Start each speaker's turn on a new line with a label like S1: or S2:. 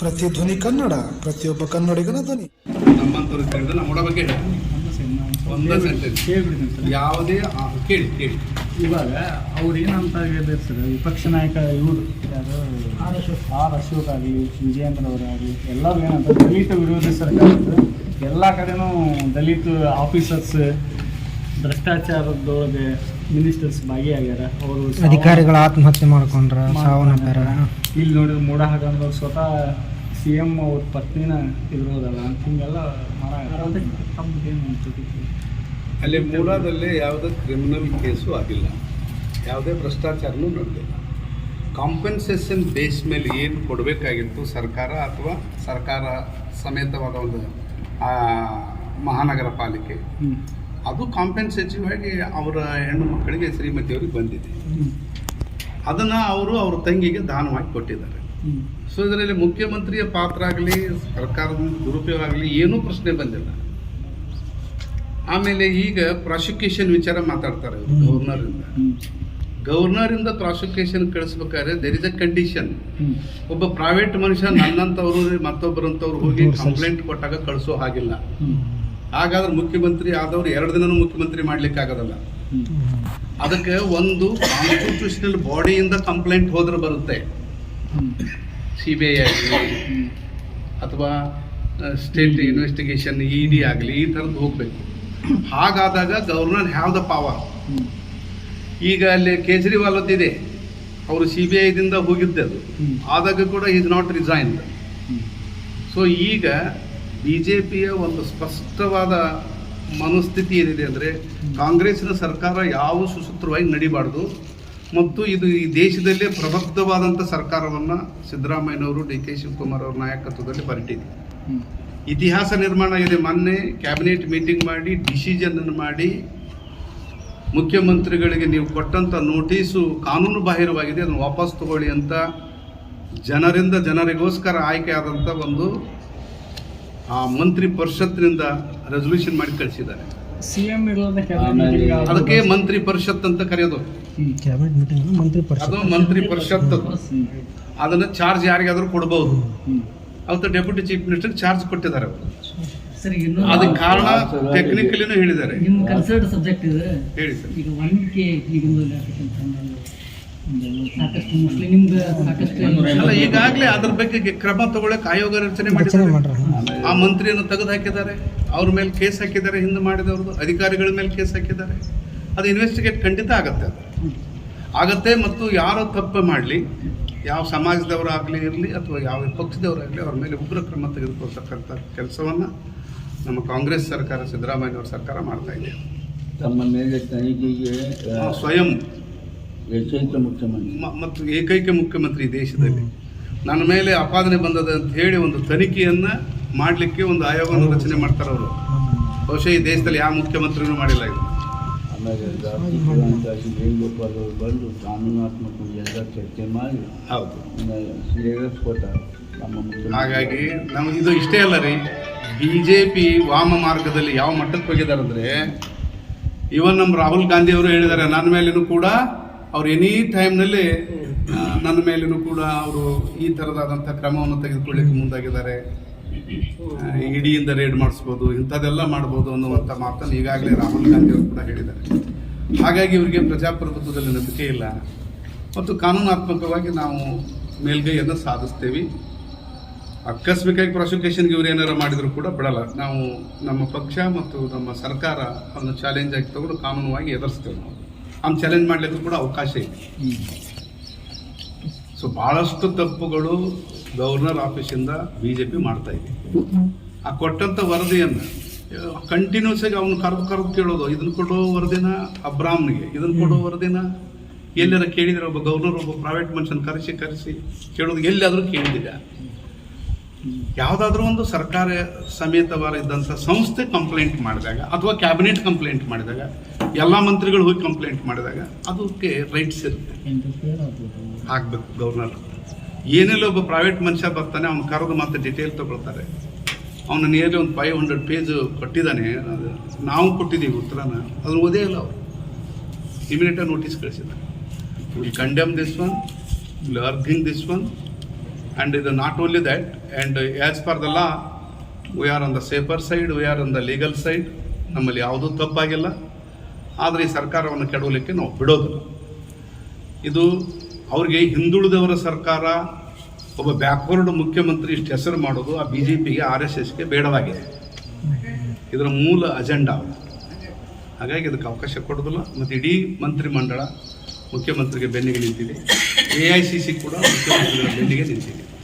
S1: ಪ್ರತಿಧ್ವನಿ ಕನ್ನಡ ಪ್ರತಿಯೊಬ್ಬ ಕನ್ನಡಿಗನ ಧ್ವನಿ.
S2: ನಮ್ಮಂತವ್ರಿಗೆ ತಿಳಿದು ನಮ್ಮ ಬಗ್ಗೆ ಹೇಳಿ. ಒಂದೇ sentence.
S3: ಕೇಳ್ಬಿಡ್ತೀನಿ ಸರ್
S2: ಯಾವುದೇ ಆ, ಕೇಳಿ ಕೇಳಿ.
S3: ಇವಾಗ ಅವ್ರು ಏನಂತ ಹೇಳಿದ್ರು ಸರ್ ವಿಪಕ್ಷ ನಾಯಕ ಇವರು. ಯಾರು? ಆರ್ ಅಶೋಕ್ ಆಗಲಿ ವಿಜಯೇಂದ್ರ ಅವರಾಗಲಿ ಎಲ್ಲರೂ ಏನಂತ ದಲಿತ ವಿರೋಧಿ ಸರ್ಕಾರ ಎಲ್ಲ ಕಡೆನೂ ದಲಿತ ಆಫೀಸರ್ಸ್ ಭ್ರಷ್ಟಾಚಾರದೊಳಗೆ ಮಿನಿಸ್ಟರ್ಸ್ ಭಾಗಿಯಾಗ್ಯಾರ. ಅವರು
S4: ಅಧಿಕಾರಿಗಳು ಆತ್ಮಹತ್ಯೆ ಮಾಡ್ಕೊಂಡ್ರ ಸಾವನ್ನಪ್ಪಾರ
S3: ಇಲ್ಲಿ ನೋಡಿದ್ರೆ ಮೂಡ ಹಾಕಂದ್ರೆ ಸ್ವತಃ ಸಿ ಎಂ ಅವ್ರ ಪತ್ನಿನ ಇರೋದಲ್ಲ ಅಂತ ಹಿಂಗೆಲ್ಲ
S2: ಅಲ್ಲಿ ಮೂಲದಲ್ಲಿ ಯಾವುದೇ ಕ್ರಿಮಿನಲ್ ಕೇಸು ಆಗಿಲ್ಲ. ಯಾವುದೇ ಭ್ರಷ್ಟಾಚಾರನೂ ನಡೆದಿಲ್ಲ. ಕಾಂಪೆನ್ಸೇಷನ್ ಬೇಸ್ ಮೇಲೆ ಏನು ಕೊಡಬೇಕಾಗಿತ್ತು ಸರ್ಕಾರ ಅಥವಾ ಸರ್ಕಾರ ಸಮೇತವಾದ ಒಂದು ಆ, ಮಹಾನಗರ ಪಾಲಿಕೆ?
S3: ಹ್ಞೂ
S2: ಅದು ಕಾಂಪೆನ್ಸೇಟಿವ್ ಆಗಿ ಅವರ ಹೆಣ್ಣು ಮಕ್ಕಳಿಗೆ ಶ್ರೀಮತಿಯವರಿಗೆ ಬಂದಿದೆ. ಅದನ್ನು ಅವರು ಅವ್ರ ತಂಗಿಗೆ ದಾನವಾಗಿ ಕೊಟ್ಟಿದ್ದಾರೆ. ಸೊ ಇದರಲ್ಲಿ ಮುಖ್ಯಮಂತ್ರಿಯ ಪಾತ್ರ ಆಗಲಿ ಸರ್ಕಾರದ ದುರುಪಯೋಗ ಆಗಲಿ ಏನೂ ಪ್ರಶ್ನೆ ಬಂದಿಲ್ಲ. ಆಮೇಲೆ ಈಗ ಪ್ರಾಸಿಕ್ಯೂಷನ್ ವಿಚಾರ ಮಾತಾಡ್ತಾರೆ
S4: ಗವರ್ನರ್
S2: ಗವರ್ನರಿಂದ.
S3: ಗವರ್ನರ್
S2: ಗವರ್ನರಿಂದ ಪ್ರಾಸಿಕ್ಯೂಷನ್ ಕಳಿಸ್ಬೇಕಾದ್ರೆ ದೇರ್ ಇಸ್ ಅ ಕಂಡೀಷನ್ ಒಬ್ಬ ಪ್ರೈವೇಟ್ ಮನುಷ್ಯ ನನ್ನಂಥವ್ರು ಮತ್ತೊಬ್ಬರಂಥವ್ರು ಹೋಗಿ ಕಂಪ್ಲೇಂಟ್ ಕೊಟ್ಟಾಗ ಕಳಿಸೋ ಹಾಗಿಲ್ಲ. ಹಾಗಾದ್ರೆ ಮುಖ್ಯಮಂತ್ರಿ ಆದವ್ರು ಎರಡು ದಿನನೂ ಮುಖ್ಯಮಂತ್ರಿ ಮಾಡ್ಲಿಕ್ಕೆ ಆಗೋದಲ್ಲ. ಅದಕ್ಕೆ ಒಂದು ಕಾನ್ಸ್ಟಿಟ್ಯೂಷನಲ್ ಬಾಡಿಯಿಂದ ಕಂಪ್ಲೇಂಟ್ ಹೋದ್ರೆ ಬರುತ್ತೆ. ಸಿ ಬಿ ಐ ಆಗಲಿ, ಅಥವಾ ಸ್ಟೇಟ್ ಇನ್ವೆಸ್ಟಿಗೇಷನ್ ಇ ಡಿ ಆಗಲಿ, ಈ ಥರದ್ದು ಹೋಗಬೇಕು. ಹಾಗಾದಾಗ ಗವರ್ನರ್ ಹ್ಯಾವ್ ದ ಪವರ್ ಈಗ ಅಲ್ಲಿ ಕೇಜ್ರಿವಾಲ್ ಇದೆ. ಅವರು ಸಿ ಬಿ ಐದಿಂದ ಹೋಗಿದ್ದೆ ಅದು. ಆದಾಗ ಕೂಡ ಈಸ್ ನಾಟ್
S3: ರಿಸೈನ್
S2: ಸೊ ಈಗ ಬಿ ಜೆ ಪಿಯ ಒಂದು ಸ್ಪಷ್ಟವಾದ ಮನಸ್ಥಿತಿ ಏನಿದೆ ಅಂದರೆ ಕಾಂಗ್ರೆಸ್ನ ಸರ್ಕಾರ ಯಾವ ಸುಸೂತ್ರವಾಗಿ ನಡಿಬಾರ್ದು. ಮತ್ತು ಇದು ಈ ದೇಶದಲ್ಲೇ ಪ್ರಬುದ್ಧವಾದಂಥ ಸರ್ಕಾರವನ್ನು ಸಿದ್ದರಾಮಯ್ಯನವರು ಡಿ ಕೆ ಶಿವಕುಮಾರ್ ಅವರ ನಾಯಕತ್ವದಲ್ಲಿ ಹೊರಟಿದೆ ಇತಿಹಾಸ ನಿರ್ಮಾಣ ಆಗಿದೆ. ಮೊನ್ನೆ ಕ್ಯಾಬಿನೆಟ್ ಮೀಟಿಂಗ್ ಮಾಡಿ ಡಿಸಿಷನ್ ಮಾಡಿ ಮುಖ್ಯಮಂತ್ರಿಗಳಿಗೆ ನೀವು ಕೊಟ್ಟಂಥ ನೋಟಿಸು ಕಾನೂನು ಬಾಹಿರವಾಗಿದೆ. ಅದನ್ನು ವಾಪಸ್ ತಗೊಳ್ಳಿ ಅಂತ ಜನರಿಂದ ಜನರಿಗೋಸ್ಕರ ಆಯ್ಕೆ ಆದಂಥ ಒಂದು ಆ ಮಂತ್ರಿ ಪರಿಷತ್ನಿಂದ ರೆಸೊಲ್ಯೂಷನ್ ಮಾಡಿ ಕಳಿಸಿದ್ದಾರೆ. ಅದಕ್ಕೆ ಮಂತ್ರಿ ಪರಿಷತ್ ಅಂತ ಕರೆಯೋದು.
S4: ಕ್ಯಾಬಿನೆಟ್ ಮೀಟಿಂಗ್ ಮಂತ್ರಿ
S2: ಅದು
S4: ಪರಿಷತ್
S2: ಮಂತ್ರಿ ಪರಿಷತ್ ಅದು. ಅದನ್ನ ಚಾರ್ಜ್ ಯಾರಿಗಾದ್ರೂ ಕೊಡಬಹುದು ಅವತ್ತು ಡೆಪ್ಯೂಟಿ ಚೀಫ್ ಮಿನಿಸ್ಟರ್ ಚಾರ್ಜ್ ಕೊಟ್ಟಿದ್ದಾರೆ ಅವರು.
S5: ಸರ್ ಇನ್ನು
S2: ಅದಕ್ಕೆ ಕಾರಣ ಟೆಕ್ನಿಕಲಿನೂ ಹೇಳಿದ್ದಾರೆ.
S5: ನಿಮ್ಮ ಕನ್ಸರ್ಡ್ ಸಬ್ಜೆಕ್ಟ್ ಇದೆ.
S2: ಹೇಳಿ ಸರ್.
S5: ಈಗ ವಾಲ್ಮೀಕಿ ಈಗಿನ ಸಾಕಷ್ಟು ಮೋಸ್ಟ್ಲಿ ನಿಮ್ಗೆ ಸಾಕಷ್ಟು
S2: ಅಲ್ಲ ಈಗಾಗಲೇ ಅದ್ರ ಬಗ್ಗೆ ಕ್ರಮ ತಗೊಳಕ್ ಆಯೋಗ ರಚನೆ
S4: ರಚನೆ
S2: ಮಾಡಿದ್ದಾರೆ. ಆ ಮಂತ್ರಿಯನ್ನು ತೆಗೆದು ಹಾಕಿದ್ದಾರೆ. ಅವ್ರ ಮೇಲೆ ಕೇಸ್ ಹಾಕಿದ್ದಾರೆ ಹಿಂದೆ ಮಾಡಿದವ್ರದ್ದು. ಅಧಿಕಾರಿಗಳ ಮೇಲೆ ಕೇಸ್ ಹಾಕಿದ್ದಾರೆ. ಅದು ಇನ್ವೆಸ್ಟಿಗೇಟ್ ಖಂಡಿತ ಆಗತ್ತೆ ಅದು. ಆಗತ್ತೆ ಮತ್ತು ಯಾರು ತಪ್ಪು ಮಾಡಲಿ ಯಾವ ಸಮಾಜದವರಾಗಲಿ ಇರಲಿ ಅಥವಾ ಯಾವ ಪಕ್ಷದವರಾಗಲಿ ಅವ್ರ ಮೇಲೆ ಉಗ್ರ ಕ್ರಮ ತೆಗೆದುಕೊಳ್ತಕ್ಕಂಥ ಕೆಲಸವನ್ನು ನಮ್ಮ ಕಾಂಗ್ರೆಸ್ ಸರ್ಕಾರ ಸಿದ್ದರಾಮಯ್ಯನವ್ರ ಸರ್ಕಾರ ಮಾಡ್ತಾ ಇದೆ.
S6: ತಮ್ಮ ಮೇಲೆ ತನಿಖೆಗೆ
S2: ಸ್ವಯಂ.
S6: ಏಕೈಕ ಮುಖ್ಯಮಂತ್ರಿ.
S2: ಮತ್ತು ಏಕೈಕ ಮುಖ್ಯಮಂತ್ರಿ ಈ ದೇಶದಲ್ಲಿ. ನನ್ನ ಮೇಲೆ ಆಪಾದನೆ ಬಂದದ ಅಂತ ಹೇಳಿ ಒಂದು ತನಿಖೆಯನ್ನು ಮಾಡಲಿಕ್ಕೆ ಒಂದು ಆಯೋಗವನ್ನು ರಚನೆ ಮಾಡ್ತಾರೆ ಅವರು ಬಹುಶಃ ಈ ದೇಶದಲ್ಲಿ ಯಾವ ಮುಖ್ಯಮಂತ್ರಿನೂ ಮಾಡಿಲ್ಲ ಇದು.
S6: ಆಮೇಲೆ ರಾಷ್ಟ್ರೀಯವಾಗಿ ವೇಣುಗೋಪಾಲ್ ಅವರು ಬಂದು ಕಾನೂನಾತ್ಮಕ ಎಲ್ಲ ಚರ್ಚೆ ಮಾಡಿ
S2: ಹೌದು.
S6: ನಮ್ಮ
S2: ಹಾಗಾಗಿ ನಮಗೆ ಇದು ಇಷ್ಟೇ ಅಲ್ಲ ರೀ. ಬಿ ಜೆ ಪಿ ವಾಮ ಮಾರ್ಗದಲ್ಲಿ ಯಾವ ಮಟ್ಟಕ್ಕೆ ಹೋಗಿದ್ದಾರೆ ಅಂದರೆ ಇವನ್ ನಮ್ಮ ರಾಹುಲ್ ಗಾಂಧಿ ಅವರು ಹೇಳಿದ್ದಾರೆ ನನ್ನ ಮೇಲೇನು ಕೂಡ ಅವ್ರು ಎನಿ ಟೈಮ್ನಲ್ಲಿ ನನ್ನ ಮೇಲೇನು ಕೂಡ ಅವರು ಈ ಥರದಾದಂಥ ಕ್ರಮವನ್ನು ತೆಗೆದುಕೊಳ್ಳಿಕ್ಕೆ ಮುಂದಾಗಿದ್ದಾರೆ. ಇಡಿಯಿಂದ ರೇಡ್ ಮಾಡಿಸ್ಬೋದು ಇಂಥದ್ದೆಲ್ಲ ಮಾಡ್ಬೋದು ಅನ್ನುವಂಥ ಮಾತನ್ನು ಈಗಾಗಲೇ ರಾಹುಲ್ ಗಾಂಧಿ ಅವರು ಕೂಡ ಹೇಳಿದ್ದಾರೆ. ಹಾಗಾಗಿ ಇವರಿಗೆ ಪ್ರಜಾಪ್ರಭುತ್ವದಲ್ಲಿ ನಂಬಿಕೆ ಇಲ್ಲ. ಮತ್ತು ಕಾನೂನಾತ್ಮಕವಾಗಿ ನಾವು ಮೇಲ್ಗೈಯನ್ನು ಸಾಧಿಸ್ತೇವೆ. ಆಕಸ್ಮಿಕವಾಗಿ ಪ್ರಾಸಿಕ್ಯೂಷನ್ಗೆ ಇವ್ರು ಏನಾರು ಮಾಡಿದರೂ ಕೂಡ ಬಿಡಲ್ಲ. ನಾವು ನಮ್ಮ ಪಕ್ಷ ಮತ್ತು ನಮ್ಮ ಸರ್ಕಾರ ಅದನ್ನು ಚಾಲೆಂಜ್ ಆಗಿ ತಗೊಂಡು ಕಾನೂನುವಾಗಿ ಎದುರಿಸ್ತೇವೆ ನಾವು. ಅವ್ನು ಚಾಲೆಂಜ್ ಮಾಡಲಿಕ್ಕೂ ಕೂಡ ಅವಕಾಶ ಇದೆ ಸೊ ಭಾಳಷ್ಟು ತಪ್ಪುಗಳು ಗವರ್ನರ್ ಆಫೀಸಿಂದ ಬಿ ಜೆ ಪಿ ಮಾಡ್ತಾ ಇದೆ. ಆ ಕೊಟ್ಟಂಥ ವರದಿಯನ್ನು ಕಂಟಿನ್ಯೂಸ್ ಆಗಿ ಅವನು ಕರೆದು ಕರೆದು ಕೇಳೋದು. ಇದನ್ನು ಕೊಡೋ ವರದಿನ ಅಬ್ರಾಮ್ನಿಗೆ ಇದನ್ನು ಕೊಡೋ ವರದಿನ ಎಲ್ಲಾರ ಕೇಳಿದ್ರೆ ಒಬ್ಬ ಗವರ್ನರ್ ಒಬ್ಬ ಪ್ರೈವೇಟ್ ಮನುಷ್ಯನ ಕರೆಸಿ ಕರೆಸಿ ಕೇಳೋದು ಎಲ್ಲಾದರೂ ಕೇಳಿದಿಲ್ಲ. ಯಾವುದಾದ್ರೂ ಒಂದು ಸರ್ಕಾರ ಸಮೇತವಾದ ಇದ್ದಂಥ ಸಂಸ್ಥೆ ಕಂಪ್ಲೇಂಟ್ ಮಾಡಿದಾಗ ಅಥವಾ ಕ್ಯಾಬಿನೆಟ್ ಕಂಪ್ಲೇಂಟ್ ಮಾಡಿದಾಗ ಎಲ್ಲ ಮಂತ್ರಿಗಳು ಹೋಗಿ ಕಂಪ್ಲೇಂಟ್ ಮಾಡಿದಾಗ ಅದಕ್ಕೆ ರೈಟ್ಸ್ ಇರುತ್ತೆ. ಹಾಕ್ಬೇಕು ಗವರ್ನರ್ ಏನೆಲ್ಲ ಒಬ್ಬ ಪ್ರೈವೇಟ್ ಮನುಷ್ಯ ಬರ್ತಾನೆ, ಅವ್ನು ಕರೆದು ಮತ್ತೆ ಡಿಟೇಲ್ ತಗೊಳ್ತಾರೆ. ಅವನು ನಿಯರ್ಲಿ ಒಂದು ಫೈವ್ ಹಂಡ್ರೆಡ್ ಪೇಜ್ ಕೊಟ್ಟಿದ್ದಾನೆ. ನಾವು ಕೊಟ್ಟಿದ್ದೀವಿ ಉತ್ತರನ. ಅದ್ರ ಓದೇ ಇಲ್ಲ ಅವರು. ಇಮಿಡಿಯೇಟಾಗಿ ನೋಟಿಸ್ ಕಳಿಸಿದ್ದಾರೆ. Will condemn this one will this one and ಇದು not only that and as per the law we are on the safer side we are on the legal side ನಮ್ಮಲ್ಲಿ ಯಾವುದೂ ತಪ್ಪಾಗಿಲ್ಲ. ಆದರೆ ಈ ಸರ್ಕಾರವನ್ನು ಕೆಡವಲಿಕ್ಕೆ ನಾವು ಬಿಡೋದಿಲ್ಲ. ಇದು ಅವ್ರಿಗೆ ಹಿಂದುಳಿದವರ ಸರ್ಕಾರ ಒಬ್ಬ ಬ್ಯಾಕ್ವರ್ಡ್ ಮುಖ್ಯಮಂತ್ರಿ ಇಷ್ಟು ಹೆಸರು ಮಾಡೋದು ಆ ಬಿ ಜೆ ಪಿಗೆ ಆರ್ ಎಸ್ ಎಸ್ಗೆ ಬೇಡವಾಗಿದೆ. ಇದರ ಮೂಲ ಅಜೆಂಡಾ. ಹಾಗಾಗಿ ಇದಕ್ಕೆ ಅವಕಾಶ ಕೊಡೋದಿಲ್ಲ. ಮತ್ತು ಇಡೀ ಮಂತ್ರಿಮಂಡಳ ಮುಖ್ಯಮಂತ್ರಿಗೆ ಬೆನ್ನಿಗೆ ನಿಂತಿದೆ. ಎ ಐ ಸಿ ಸಿ ಕೂಡ ಮುಖ್ಯಮಂತ್ರಿಗಳ ಬೆನ್ನಿಗೆ ನಿಂತಿದೆ.